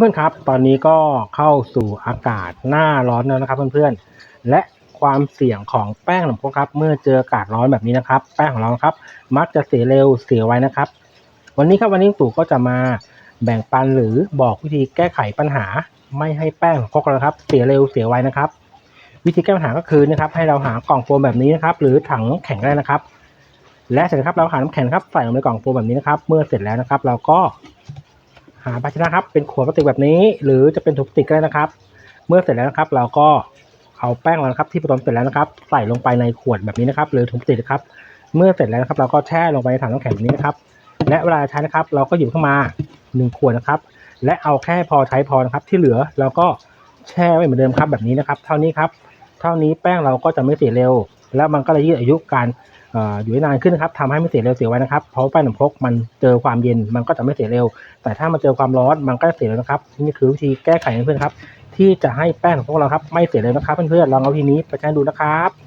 เพื่อนๆครับ ตอนนี้ก็เข้าสู่อากาศหน้าร้อนแล้วนะครับ เพื่อนๆ และความเสี่ยงของแป้งขนมครกครับ เมื่อเจออากาศร้อนแบบนี้นะครับ แป้งของเราครับ มักจะเสียเร็วเสียไวนะครับ วันนี้ครับวันนี้ตู่ก็จะมาแบ่งปันหรือบอกวิธีแก้ไขปัญหา ไม่ให้แป้งของครกเราครับ เสียเร็วเสียไวนะครับ วิธีแก้ปัญหาก็คือนะครับ ให้เราหากล่องโฟมแบบนี้นะครับ หรือถังแข็งได้นะครับ และเสร็จครับเราหาน้ำแข็งครับใส่ลงในกล่องโฟมแบบนี้นะครับ เมื่อเสร็จแล้วนะครับ เราก็ หาภาชนะครับ เป็นขวดพลาสติกแบบนี้ หรือจะเป็นถุงพลาสติกก็ได้นะครับ เมื่อเสร็จแล้วนะครับ เราก็เอาแป้งเรานะครับ ที่ผสมเสร็จแล้วนะครับ ใส่ลงไปในขวดแบบนี้นะครับ หรือถุงพลาสติกนะครับ เมื่อเสร็จแล้วนะครับ เราก็แช่ลงไปในถังน้ำแข็งแบบนี้นะครับ และเวลาใช้นะครับ เราก็หยิบเข้ามาหนึ่งขวดนะครับ และเอาแค่พอใช้พอนะครับ ที่เหลือเราก็แช่ไว้เหมือนเดิมครับแบบนี้นะครับ เท่านี้ครับ เท่านี้แป้งเราก็จะไม่เสียเร็ว แล้วมันก็จะยืดอายุการ อยู่ได้นานขึ้นนะครับทำให้ไม่เสียเร็วเสียไวนะครับเพราะแป้งนมครกมันเจอความเย็นมันก็จะไม่เสียเร็ว แต่ถ้ามันเจอความร้อนมันก็จะเสียเร็วนะครับนี่คือวิธีแก้ไขเพื่อนครับ ที่จะให้แป้งของพวกเราครับไม่เสียเร็วนะครับเพื่อนๆลองเอาวิธีนี้ไปใช้ดูนะครับ